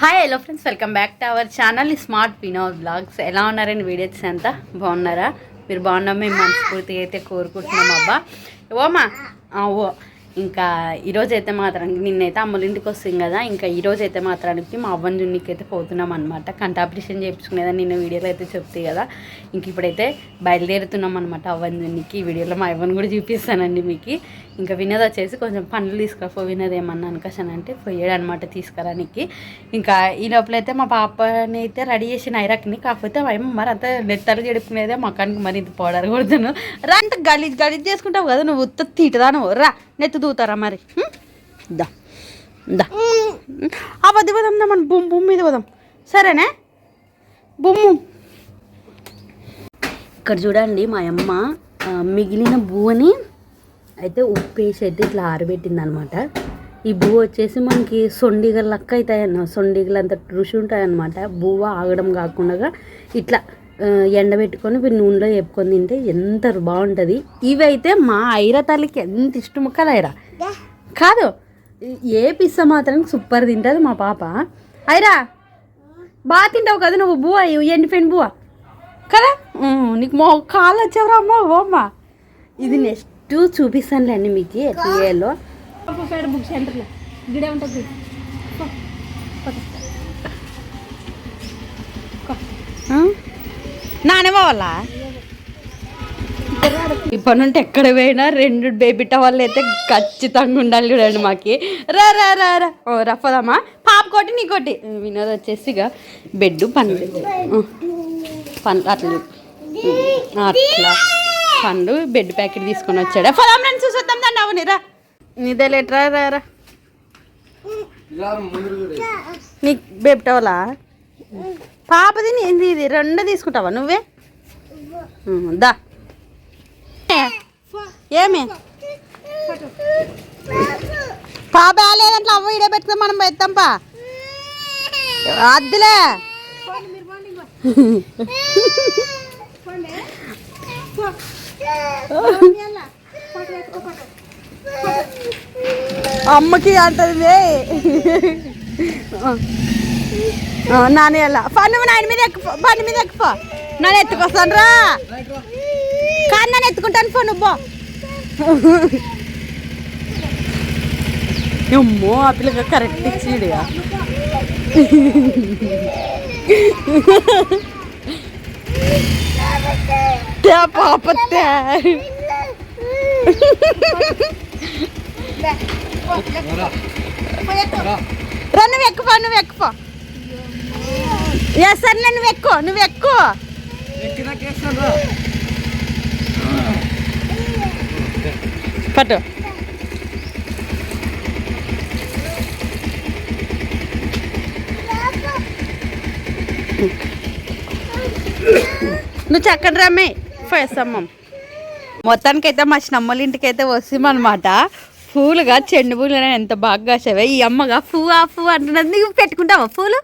Hi hello friends welcome back to our channel smart Vinod blogs ఎలా ఉన్నారండి videos అంతా? బాగున్నారా? మీరు బాగున్నాం మేము మనస్ఫూర్తిగా అయితే కోరుకుంటున్నాం అబ్బా. ఓమా ఓ. ఇంకా ఈరోజు అయితే మాత్రం నిన్నైతే అమ్మలింటికి వస్తుంది కదా ఇంకా ఈరోజు అయితే మాత్రానికి మా అవ్వని జున్నికి అయితే పోతున్నాం అనమాట కంటాపరేషన్ చేయించుకునేదా నిన్న వీడియోలో అయితే చెప్తాయి కదా ఇంక ఇప్పుడైతే బయలుదేరుతున్నాం అనమాట అవ్వని జున్నికి ఈ వీడియోలో మా అవ్వని కూడా చూపిస్తానండి మీకు. ఇంకా వినోద్ వచ్చేసి కొంచెం పనులు తీసుకురాపో వినోద్ ఏమన్నా అనుకోసాను అంటే పోయాడు అనమాట తీసుకురానికి. ఇంకా ఈ లోపలైతే మా పాపని అయితే రెడీ చేసిన ఐరాక్ని కాకపోతే ఏమో మరి అంత నెత్తలు చెడుకునేదే మకానికి మరి ఇంత పౌడర్ కొడుతాను రా అంత గలీజ్ గలీజ్ చేసుకుంటావు కదా నువ్వు ఉత్త తీటదా నువ్వు రా. నెత్తి దూతారా మరి? దా దా. ఆ వద్దు పోదాం దా మన బుమ్ బుమ్ మీద పోదాం. సరేనే? బుమ్ము. ఇక్కడ చూడండి మా అమ్మ మిగిలిన బువ్వని అయితే ఉప్పు వేసి అయితే ఇట్లా ఆరబెట్టింది అనమాట ఈ బువ్వ వచ్చేసి మనకి సొండిగల లెక్క అవుతాయన్న సొండిగలు అంత రుచి ఉంటాయన్నమాట. బువ్వ ఆగడం కాకుండా ఇట్లా ఎండబెట్టుకొని ఇవి నూనెలో వేపుకొని తింటే ఎంత బాగుంటుంది. ఇవి అయితే మా ఐరా తల్లికి ఎంత ఇష్టం కదా ఐరా. కాదు ఏ పిస్స మాత్రం సూపర్ తింటుంది మా పాప. ఐరా బాగా తింటావు కదా నువ్వు బువ్వ ఎండిపోయిన బువ్వ? కదా? నీకు మో కాలు వచ్చావురా అమ్మ ఓ అమ్మ ఇది నెక్స్ట్ చూపిస్తానులేండి మీకు ఎట్లా చేయాలో బుక్ సెంటర్లో. గిడే ఉంటుంది. నానే వాళ్ళ ఇప్పటి నుండి ఎక్కడ పోయినా రెండు బేబీ టవాళ్ళు అయితే ఖచ్చితంగా ఉండాలి చూడండి మాకి. రా రా రా రా. ఓ రఫదమ్మా పాప కొట్టి నీ కొట్టి. వినోద్ వచ్చేసి ఇక బెడ్ పండ్లు పండ్లు అట్లా అట్లా. పండు బెడ్ ప్యాకెట్ తీసుకొని వచ్చాడు. ఫలాం నన్ను చూసొద్దాం దాన్ని అవుని రా. నీదే లేట్రా రా రా నీకు బేబీ టవలా పాపది ఏంది ఇది? రెండు తీసుకుంటావా నువ్వే? దా. ఏమి? పాప లేదంటే అవ్వ ఇడే పెట్టుకుని మనం పెడతాం పా. అద్దులే. అమ్మకి అంటది నాన్న ఎలా పన్ను నాయన మీద ఎక్కువ పన్ను మీద ఎక్కువ నన్ను ఎత్తుకొస్తాను రా. కానీ నన్ను ఎత్తుకుంటాను ఫోన్ నువ్వు అమ్మో ఆ పిల్లగా కరెక్ట్ ఇచ్చిడుగా తే పాప తే. రా నువ్వు ఎక్కువ నువ్వు ఎక్కువ ఎస్ సరే నువ్వు ఎక్కువ నువ్వు ఎక్కువ. పట్టు. నువ్వు చక్కని రమ్మే. ఫేసమ్మం మొత్తానికైతే మా చిన్నమ్మల ఇంటికి అయితే వస్తామన్నమాట. పూలుగా చెండు పూలు ఎంత బాగా కాసావే ఈ అమ్మగా ఫూ ఆ ఫూ అంటున్నది. నువ్వు పెట్టుకుంటావా పూలు?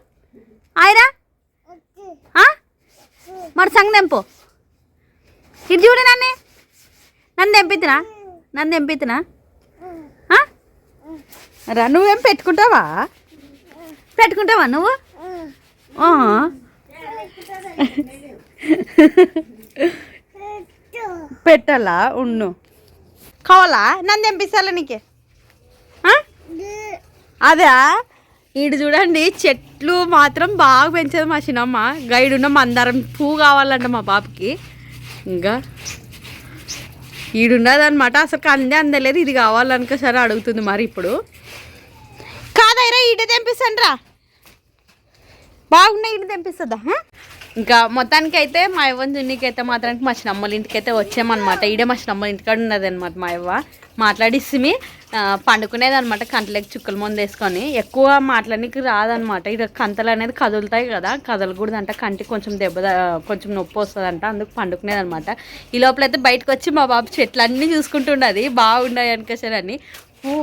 ఆయరా? ఆ? మరి సంగ తెంపు. ఇది చూడు నన్ను. నన్ను తెంపితునా? నన్ను తెంపితునా? ఆ? రా నువ్వేం పెట్టుకుంటావా? పెట్టుకుంటావా నువ్వు? పెట్టాలా? ఉన్ను కావాలా? నన్ను తెంపిస్తాలా నీకే. అదే అదా ఇటు చూడండి చెట్లు మాత్రం బాగా పెంచదు మా చిన్నమ్మ. గైడ్ ఉన్న మందారం పువ్వు కావాలంట మా పాపకి ఇంకా ఈడున్నదనమాట అసలు అందే అందలేదు ఇది కావాలనుకో సరే అడుగుతుంది మరి ఇప్పుడు. కాదైరా ఈట తెంపిస్తాను రా బాగున్నాయి ఇటు తెంపిస్తుందా ఇంకా మొత్తానికి అయితే మా యవ్వ జున్నికి అయితే మాత్రానికి మా చిన్నమ్మల ఇంటికి అయితే వచ్చామన్నమాట. ఈడే మా చిన్నమ్మల ఇంటికాడ ఉన్నది అనమాట మా యవ్వ మాట్లాడిస్తుంది పండుకునేది అనమాట కంటలకి చుక్కల ముందు వేసుకొని ఎక్కువ మాట్లాడడానికి రాదనమాట ఇది కంతలు అనేది కదులుతాయి కదా కదలకూడదు అంట కంటికి కొంచెం దెబ్బ కొంచెం నొప్పి వస్తుందంట. అందుకు పండుకునేది అనమాట ఈ లోపల అయితే బయటకు వచ్చి మా బాబు చెట్లు అన్నీ చూసుకుంటుండది బాగున్నాయి అనుకోసారని.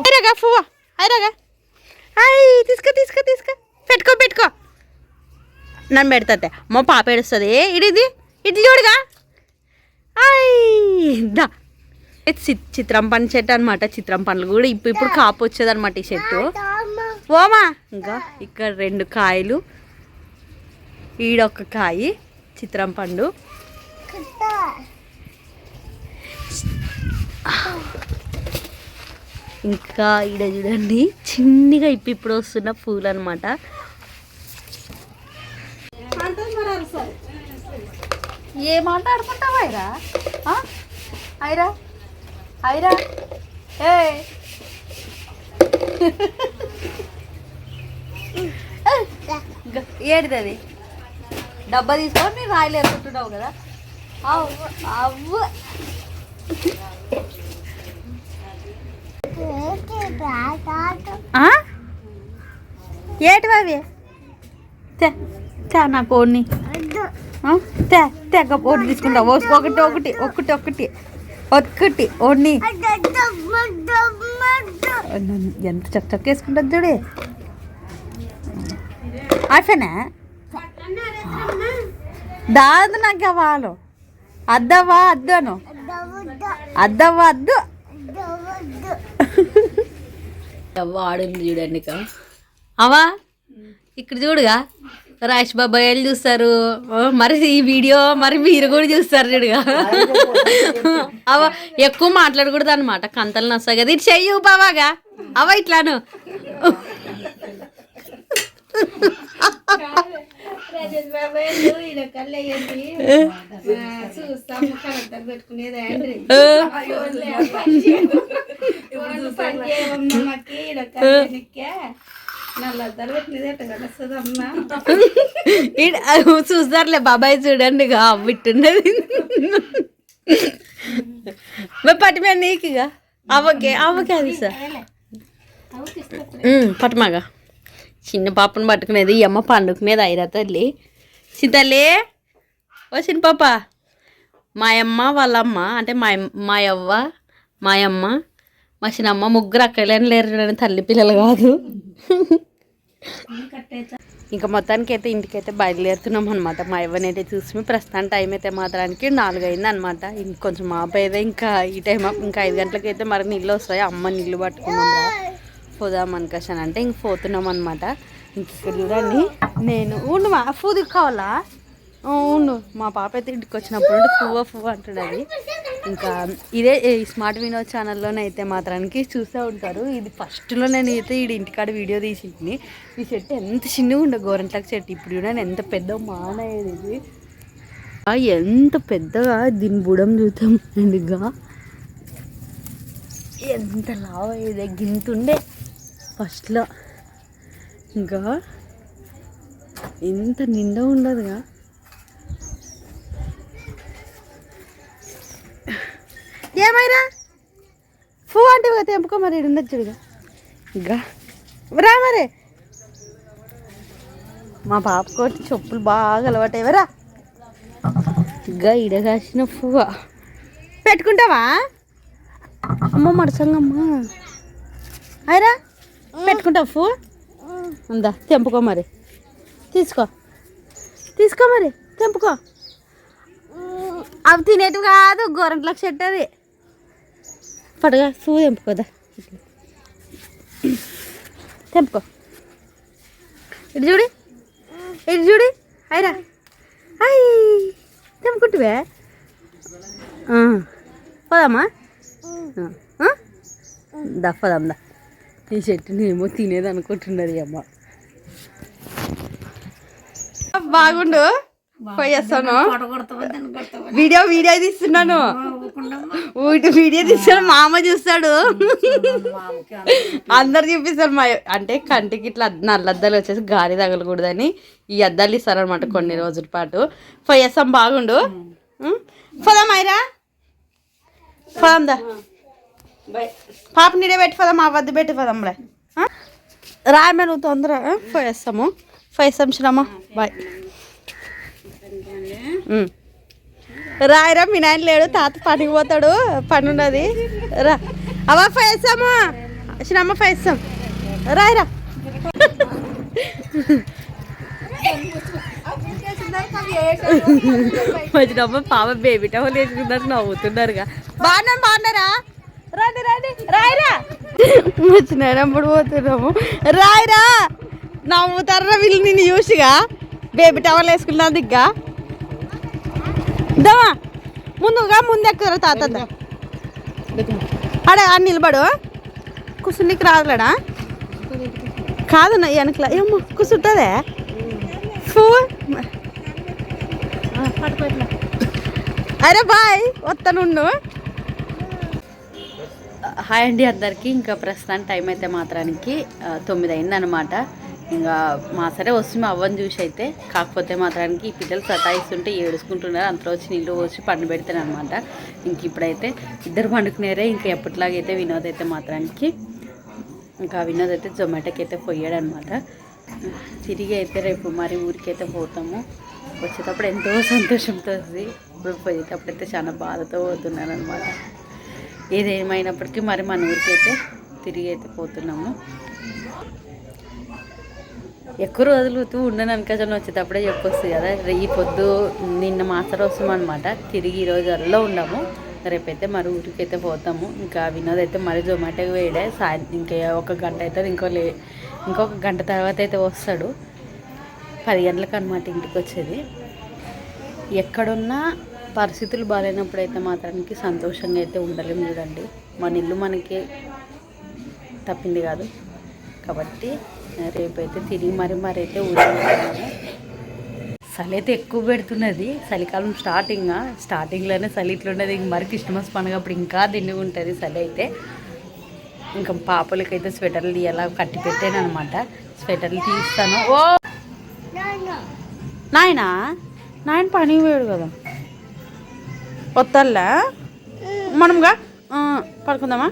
అయిరాగా పువ్వా అయిరాగా అయ్ తీసుకో తీసుకో తీసుకో. పెట్టుకో పెట్టుకో. నన్ను పెడతా మా పాప ఏడుస్తుంది. ఇడిది? ఇడ్లీ ఇది చూడుగా. అయ్ దా. చిత్రం పని చెట్టు అనమాట చిత్రం పండ్లు కూడా ఇప్పుడు ఇప్పుడు కాపు వచ్చేది అనమాట ఈ చెట్టు ఓమా! ఇంకా ఇక్కడ రెండు కాయలు. ఈడొక్క కాయి చిత్రం పండు. ఇంకా ఈడ చూడండి చిన్నగా ఇప్పు ఇప్పుడు వస్తున్న పూలు అనమాట ఏ మాట ఆడుకుంటావా ఐరా? ఐరా? ఐరా ఏ ఏడిది అది డబ్బా తీసుకొని నేను రాయలు వేసుకుంటున్నావు కదా. అవ్వ? ఏటివి అవి తే తే నా కోడిని. తెగ ఒకటి తీసుకుంటా. ఒకటి ఒకటి ఒకటి ఒకటి. ఒక్కటి ఓడిని. ఎంత చక్క చక్క వేసుకుంటుంది చూడే. అయిపోయినా దాదు నాకు కావాలి అద్దవా అద్దు అను అద్దవా అద్దు. వాడుంది చూడండి ఇక అవా ఇక్కడ చూడుగా. రాష్ బాబాయ్ వాళ్ళు చూస్తారు. ఓ, మరి ఈ వీడియో మరి మీరు కూడా చూస్తారు చూడుగా. అవ ఎక్కువ మాట్లాడకూడదు అనమాట కంతలు నస్తాయి కదా. ఇటు చెయ్యి బాబాగా. అవ ఇట్లాను. ఈడ- చూస్తారులే బాబాయ్ చూడండి ఇక అవ్విట్టున్నది. పట్టుమే నీకు ఇక అవ్వకే అవ్వకే అది సార్. పట్టుమాగా చిన్న పాపను పట్టుకునేది ఈ అమ్మ పండుకునేది అయిరా తల్లి. చింతల్లి ఓ చిన్న పాప. మాయమ్మ వాళ్ళమ్మ వాళ్ళ అమ్మ అంటే మా మాయవ్వ మాయమ్మ మా చిన్నమ్మ ముగ్గురు అక్కలేని లేరు తల్లి పిల్లలు కాదు. ఇంకా మొత్తానికి అయితే ఇంటికైతే బయలుదేరుతున్నాం అనమాట మా ఇవ్వనైతే చూసి ప్రస్తుతం టైం అయితే మాత్రానికి నాలుగు అయింది అనమాట ఇంకొంచెం ఆపేదే ఇంకా ఈ టైం ఇంకా ఐదు గంటలకి అయితే మరి నీళ్ళు వస్తాయి. అమ్మ నీళ్ళు పట్టుకున్నాం రా. పోదాం అనుకోసాను అంటే ఇంక పోతున్నాం అనమాట ఇంక ఇక్కడ చూడండి. నేను ఉండు మా ఫూది కావాలా? ఉండు. మా పాప అయితే ఇంటికి వచ్చినప్పుడు నుండి పువ్వ పువ్వ అంటున్నది. ఇంకా ఇదే ఈ స్మార్ట్ వినోద్ ఛానల్లోనే అయితే మాత్రానికి చూస్తూ ఉంటారు. ఇది ఫస్ట్లో నేను అయితే ఈ ఇంటికాడ వీడియో తీసింది. ఈ చెట్టు ఎంత చిన్నగా ఉండే గోరంట్లకు చెట్టు. ఇప్పుడు నేను ఎంత పెద్ద మానేది ఇది ఎంత పెద్దగా దీని బుడం చూద్దాం. ఎంత లావ్ అయ్యేది. గింతుండే ఫస్ట్లో ఇంకా. ఎంత నిండా ఉండదుగా. ఏమైనా? ఫూ అంటే తెంపుకో మరి ఈడ ఉండదు చూడుగా ఇంకా. రా మరి. మా పాపకు చెప్పులు బాగా అలవాటు ఎవరా ఇంకా ఈడ కాసిన పువ్వ పెట్టుకుంటావా? అమ్మ మడసంగమ్మా అయిరా పెట్టుకుంటావు పువ్వు ఉందా తెంపుకో మరి. తీసుకో. తీసుకో మరి తెంపుకో. అవి తినేటివి కాదు గోరంట్లకు చెట్టు అది. పడగా పువ్వు తెంపుకోదా తెంపుకో. ఇటు చూడి. ఇటు చూడి. అయిరా. అయ్. తెంపుకుంటువే? పోదామా? దా పోదాం దా. ఈ చెట్టుని ఏమో తినేది అనుకుంటున్నది అమ్మ. బాగుండు. పోయేస్తాను వీడియో వీడియో తీస్తున్నాను. ఊటి వీడియో తీస్తాను మా అమ్మ చూస్తాడు. అందరు చూపిస్తారు మా అంటే కంటికి ఇట్లా నల్లద్దాలు వచ్చేసి గాలి తగలకూడదని ఈ అద్దాలు ఇస్తారనమాట కొన్ని రోజుల పాటు. పోయేస్తాం బాగుండు? పోదాం అయిరా పోదాం దా. పాప నీడే పెట్టి పోదాం మా వద్ద పెట్టి పోదాంలే ఆ? రామే నువ్వు తొందర? పోయేస్తాము పోయేస్తాం శ్రమ. బాయ్. రాయరా మీ నాయన లేడు తాత పనికి పోతాడు పని ఉన్నది రా అవా ఫైస్తాము చిన్నమ్మ ఫైస్తాం రాయరా. వచ్చినమ్మ పాప బేబీ టవల్ వేసుకున్నట్టు నవ్వుతున్నారుగా. బాగున్నాను బాగున్నారా? రండి రండి. రాయిరా. వచ్చినప్పుడు పోతున్నాము. రాయిరా. నవ్వుతారా వీళ్ళు నిన్ను చూసిగా? బేబీ టవల్ వేసుకున్నా దమా ముందుగా ముందు ఎక్కువ తాత అడే ఆ నిలబడు. కుసునికి రాదులేడా? కాదు నా వెనకలా ఏమో కూర్చుంటుందే. ఫూ. అరే బాయ్. వస్తానుండు హాయ్ అండి అందరికీ. ఇంకా ప్రస్తుతానికి టైం అయితే మాత్రానికి తొమ్మిది అయిందనమాట ఇంకా మా సరే వస్తుంది అవ్వని చూసి అయితే కాకపోతే మాత్రానికి ఈ పిల్లలు సతాయిస్తుంటే ఏడుచుకుంటున్నారు. అంతలో వచ్చి నీళ్ళు వచ్చి పండు పెడతాను అనమాట ఇంక ఇప్పుడైతే ఇద్దరు పండుకునేరే ఇంకా ఎప్పటిలాగైతే వినోద్ అయితే మాత్రానికి ఇంకా వినోద్ అయితే జొమాటోకి అయితే పోయాడు అనమాట తిరిగి అయితే రేపు మరి ఊరికైతే పోతాము. వచ్చేటప్పుడు ఎంతో సంతోషంతో వస్తుంది ఇప్పుడు పోయేటప్పుడు అయితే చాలా బాధతో పోతున్నాను అనమాట ఏదేమైనప్పటికీ మరి మన ఊరికైతే తిరిగి అయితే పోతున్నాము. ఎక్కువ రోజులు ఉండను అనుకజన వచ్చేటప్పుడే చెప్పొస్తుంది కదా. ఈ పొద్దు నిన్న మాస్టర్ వస్తాం అనమాట తిరిగి ఈరోజు రోజు అల్లో ఉండము రేపైతే మరి ఊరికైతే పోతాము. ఇంకా వినోద్ అయితే మరి జొమాటోకి వేయడే సాయంత్రం ఇంకా ఒక గంట అవుతుంది ఇంకో లే ఇంకొక గంట తర్వాత అయితే వస్తాడు. పది గంటలకు అనమాట ఇంటికి వచ్చేది. ఎక్కడున్నా పరిస్థితులు బాగాలేనప్పుడు అయితే మాత్రానికి సంతోషంగా అయితే ఉండలేము చూడండి. మన ఇల్లు మనకి తప్పింది కాదు. కాబట్టి రేపైతే తిరిగి మరి మరి అయితే చలి అయితే ఎక్కువ పెడుతున్నది. చలికాలం స్టార్టింగ్ స్టార్టింగ్లోనే చలి ఇట్లున్నది. ఇంక మరి క్రిస్మస్ పండుగ అప్పుడు ఇంకా దిండి ఉంటుంది చలి అయితే. ఇంకా పాపలకైతే స్వెటర్లు తీయాలా కట్టి పెట్టాను అనమాట స్వెటర్లు తీస్తాను. ఓ! నాయనా? నాయన పని వేడు కదా. వద్దల్లా మనముగా పడుకుందామా?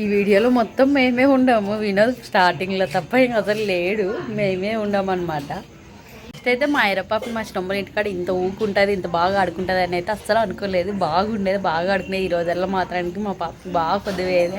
ఈ వీడియోలో మొత్తం మేమే ఉండాము. వినోద్ స్టార్టింగ్లో తప్ప ఇంక అసలు లేడు. మేమే ఉండమన్నమాట. ఫస్ట్ అయితే మా ఎరపాప మా చిన్నమ్మల ఇంటికాడ ఇంత ఊకుంటుంది ఇంత బాగా ఆడుకుంటుంది అని అయితే అస్సలు అనుకోలేదు. బాగుండేది బాగా ఆడుకునేది ఈ రోజుల్లో మాత్రానికి మా పాప బాగా కొద్దివేది